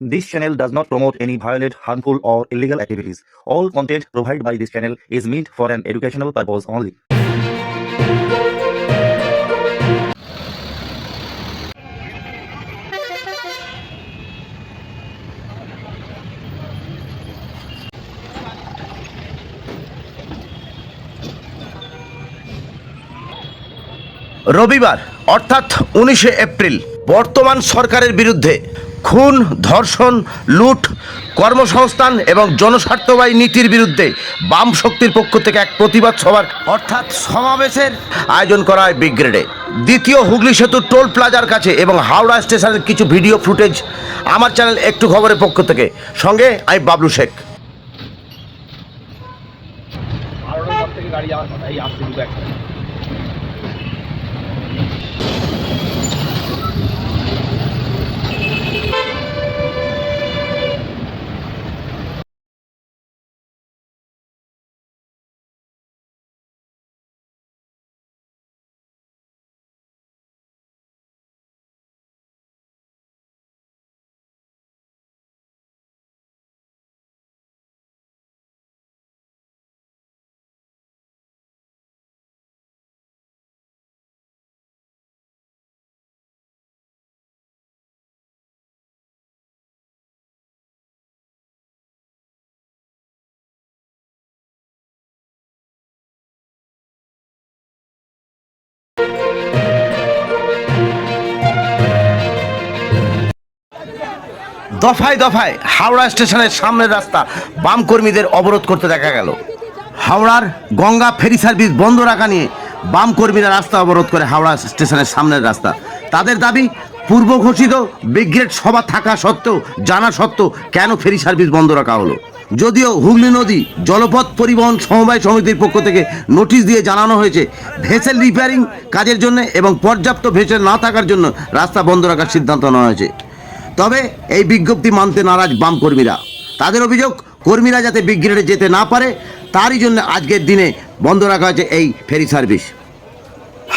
This channel does not promote any violent, harmful, or illegal activities. All content provided by this channel is meant for an educational purpose only. রবিবার অর্থাৎ উনিশে April বর্তমান সরকারের বিরুদ্ধে খুন, ধর্ষণ, লুট, কর্মসংস্থান এবং জনস্বার্থবাহী নীতির বিরুদ্ধে বাম শক্তির পক্ষ থেকে এক প্রতিবাদ সভার অর্থাৎ সমাবেশের আয়োজন করা হয় ব্রিগেডে দ্বিতীয় হুগলি সেতু টোল প্লাজার কাছে এবং হাওড়া স্টেশনের কিছু ভিডিও ফুটেজ আমার চ্যানেল একটু খবরের পক্ষ থেকে। সঙ্গে আমি বাবলু শেখ। গাড়ি দফায় দফায় হাওড়া স্টেশনের সামনের রাস্তা বাম কর্মীদের অবরোধ করতে দেখা গেল। হাওড়ার গঙ্গা ফেরি সার্ভিস বন্ধ রাখা নিয়ে বাম কর্মীরা রাস্তা অবরোধ করে হাওড়া স্টেশনের সামনের রাস্তা। তাদের দাবি পূর্ব ঘোষিত ব্রিগেড সভা থাকা সত্ত্বেও, জানা সত্ত্বেও কেন ফেরি সার্ভিস বন্ধ রাখা হলো? যদিও হুগলি নদী জলপথ পরিবহন সমবায় সমিতির পক্ষ থেকে নোটিশ দিয়ে জানানো হয়েছে, ভেসেল রিপেয়ারিং কাজের জন্য এবং পর্যাপ্ত ভেসেল না থাকার জন্য রাস্তা বন্ধ রাখার সিদ্ধান্ত নেওয়া হয়েছে। তবে এই বিজ্ঞপ্তি মানতে নারাজ বাম কর্মীরা। তাদের অভিযোগ, কর্মীরা যাতে ব্রিগেডে যেতে না পারে, তারই জন্য আজকের দিনে বন্ধ রাখা হয়েছে এই ফেরি সার্ভিস।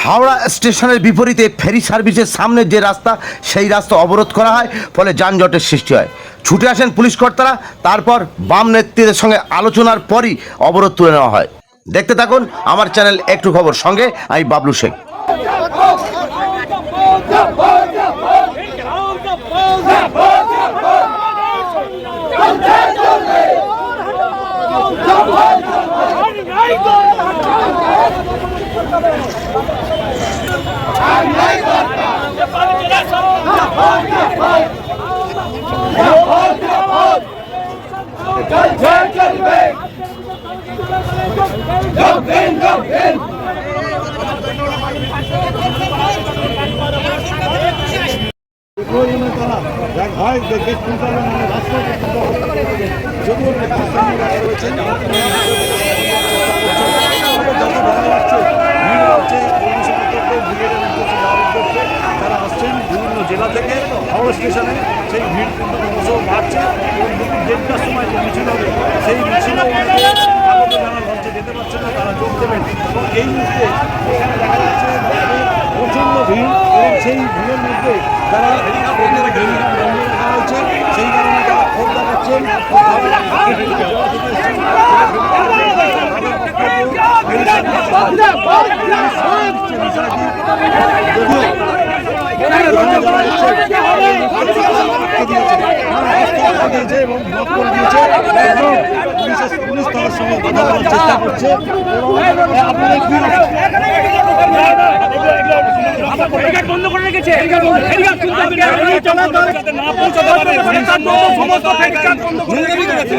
হাওড়া স্টেশনের বিপরীতে ফেরি সার্ভিসের সামনের যে রাস্তা, সেই রাস্তা অবরোধ করা হয়, ফলে যানজটের সৃষ্টি হয়। ছুটে আসেন পুলিশ কর্তারা, তারপর বাম নেত্রীদের সঙ্গে আলোচনার পরই অবরোধ তুলে নেওয়া হয়। দেখতে থাকুন আমার চ্যানেল একটু খবর। সঙ্গে আমি বাবলু শেখ। দেখ ভাই দেখে শুনতে হবে মানে রাস্তা যদিও নেতৃস্থানীয়রা রয়েছেন যত ভালো লাগছে ভিড় হচ্ছে পৌরসভাকে ব্রিগেডের উদ্দেশ্যে যাওয়ার উদ্দেশ্যে তারা আসছেন বিভিন্ন জেলা থেকে হাওড়া স্টেশনে সেই ভিড় কিন্তু ক্রমশ বাড়ছে এবং দুপুর দেড়টার সময় যে মিছিল হবে সেই মিছিলেও অনেকে আগত যারা লঞ্চে যেতে পারছে না তারা যোগ দেবেন। এবং এই মুহূর্তে এখানে দেখা যাচ্ছে প্রচণ্ড ভিড় এবং সেই ভিড়ের মধ্যে রাখা হয়েছে সেই কারণে যারা ক্ষোভ দেখাচ্ছেন। দিয়েছে এবং ব্লক করে দিয়েছে এবং পুলিশের পুলিশ তার সঙ্গে কথা বলার চেষ্টা করছে এবং আপনাদের কি বন্ধ করে রেখেছে না। পৌঁছাতে পারে সমস্ত বন্ধ করে রেখেছে।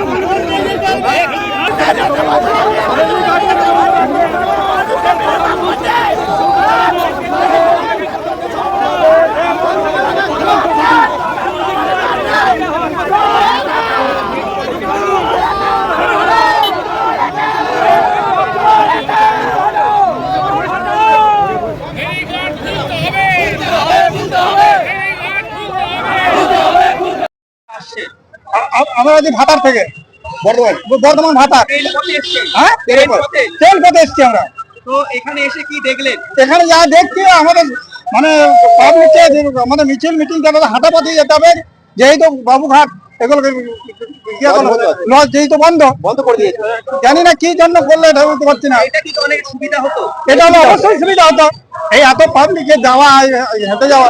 আমরা আছি ভাতার থেকে। বর্ধমান। বর্ধমান ভাতার। ট্রেন পথে হ্যাঁ? ট্রেন পথে। এসছি আমরা। তো এখানে এসে কি দেখলেন? এখানে যা দেখছি আমাদের মানে পাবলিককে আমাদের মিছিল মিটিং যাতে হাঁটাপথে যেতে হবে। যেহেতু বাবুঘাট এগুলো ইয়ে লজ যেহেতু বন্ধ। বন্ধ করে দিয়েছে। জানি না কি জন্য করলে এটা বলতে পারছি না। এটা কিন্তু অনেক সুবিধা হতো? এটা হলো অবশ্যই সুবিধা হতো। এই এত পাবলিকে যাওয়া হেঁটে যাওয়া।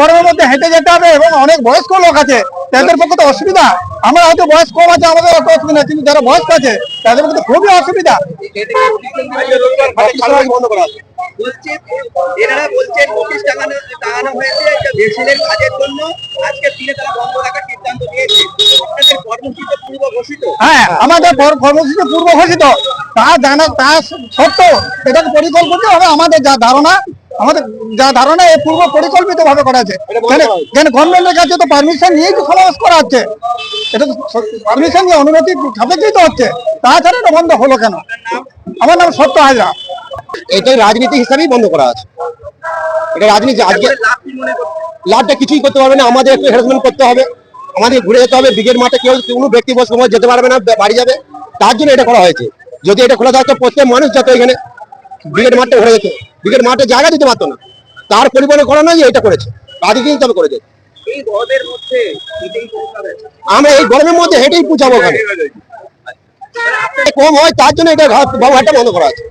গরমের মধ্যে হেঁটে যেতে হবে এবং অনেক বয়স্ক লোক আছে। তাদের পক্ষে তো অসুবিধা। আমরা হয়তো বয়স কম আছে আমাদের অসুবিধা নেই, কিন্তু যারা বয়স্ক আছে তাদের পক্ষে তো খুবই অসুবিধা। বন্ধ করা। আছে এনারা বলছেন নোটিশ টাঙানো টাঙানো হয়েছে একটা ভেসেলের কাজের জন্য আজকের দিনে তারা বন্ধ রাখার সিদ্ধান্ত নিয়েছে। আপনাদের কর্মসূচি পূর্ব ঘোষিত। হ্যাঁ আমাদের কর্মসূচি পূর্ব ঘোষিত। তা জানা তা সত্ত্বেও পরিকল্পিত হবে আমাদের যা ধারণা আমাদের যা ধারণা এই পূর্ব পরিকল্পিত ভাবে করা আছে। কেন গভর্নমেন্টের কাছে তো পারমিশন নিয়েই তো সমাবেশ করা হচ্ছে। এটা তো পারমিশন নিয়ে অনুমতি সাপেক্ষেই তো হচ্ছে। তাছাড়া এটা বন্ধ হলো কেন? আমার নাম সত্য হাজরা। এটাই রাজনীতি হিসাবেই বন্ধ করা আছে। এটা রাজনীতি আজকে লাভটা কিছুই করতে পারবে না। আমাদের একটু হ্যারাসমেন্ট করতে হবে। আমাদের ঘুরে যেতে হবে। ব্রিগেড মাঠে কেউ কোনো ব্যক্তি বস সময় যেতে পারবে না বাড়ি যাবে। তার জন্য এটা করা হয়েছে। যদি এটা খোলা থাকতো প্রত্যেক মানুষ যেত এখানে ব্রিগেড মাঠে ঘুরে যেত ব্রিগেড মাঠে জায়গা দিতে পারতো না। তার পরিমাণে করা নয় যে এটা করেছে। করেছে। এই গরমের মধ্যে আমরা এই গরমের মধ্যে হেঁটেই পৌঁছাবো ওখানে। কম হয় তার জন্য এটা বাবুঘাটটা বন্ধ করা আছে।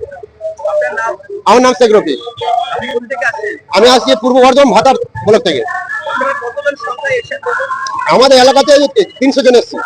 আমার নাম শেখ রফি আমি আসছি পূর্ব বর্ধমান ভাতার ব্লক থেকে। আমাদের এলাকাতে তিনশো জন এসছে।